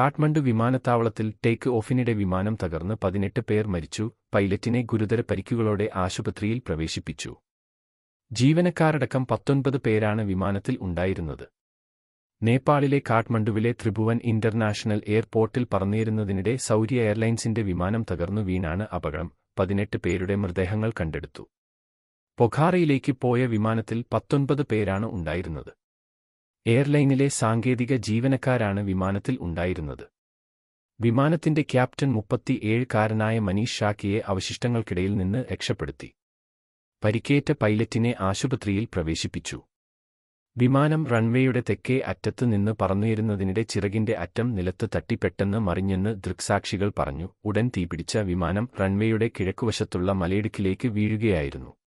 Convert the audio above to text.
കാഠ്മണ്ഡു വിമാനത്താവളത്തിൽ ടേക്ക് ഓഫിനിടെ വിമാനം തകർന്ന് പതിനെട്ട് പേർ മരിച്ചു പൈലറ്റിനെ ഗുരുതര പരിക്കുകളോടെ ആശുപത്രിയിൽ പ്രവേശിപ്പിച്ചു. ജീവനക്കാരടക്കം പത്തൊൻപത് പേരാണ് വിമാനത്തിൽ ഉണ്ടായിരുന്നത്. നേപ്പാളിലെ കാഠ്മണ്ഡുവിലെ ത്രിഭുവൻ ഇന്റർനാഷണൽ എയർപോർട്ടിൽ പറന്നിരുന്നതിനിടെ സൗരി എയർലൈൻസിന്റെ വിമാനം തകർന്നു വീണാണ് അപകടം പതിനെട്ട് പേരുടെ മൃതദേഹങ്ങൾ കണ്ടെടുത്തു. പൊഖാറയിലേക്ക് പോയ വിമാനത്തിൽ പത്തൊൻപത് പേരാണ് ഉണ്ടായിരുന്നത്. എയർലൈനിലെ സാങ്കേതിക ജീവനക്കാരാണ് വിമാനത്തിൽ ഉണ്ടായിരുന്നത്. വിമാനത്തിന്റെ ക്യാപ്റ്റൻ മുപ്പത്തിയേഴുകാരനായ മനീഷ് ഷാക്കിയെ അവശിഷ്ടങ്ങൾക്കിടയിൽ നിന്ന് രക്ഷപ്പെടുത്തി. പരിക്കേറ്റ പൈലറ്റിനെ ആശുപത്രിയിൽ പ്രവേശിപ്പിച്ചു. വിമാനം റൺവേയുടെ തെക്കേ അറ്റത്ത് നിന്ന് പറന്നുയരുന്നതിനിടെ ചിറകിന്റെ അറ്റം നിലത്ത് തട്ടി പെട്ടെന്ന് മറിഞ്ഞെന്ന് ദൃക്സാക്ഷികൾ പറഞ്ഞു. ഉടൻ തീപിടിച്ച വിമാനം റൺവേയുടെ കിഴക്കുവശത്തുള്ള മലയിടുക്കിലേക്ക് വീഴുകയായിരുന്നു.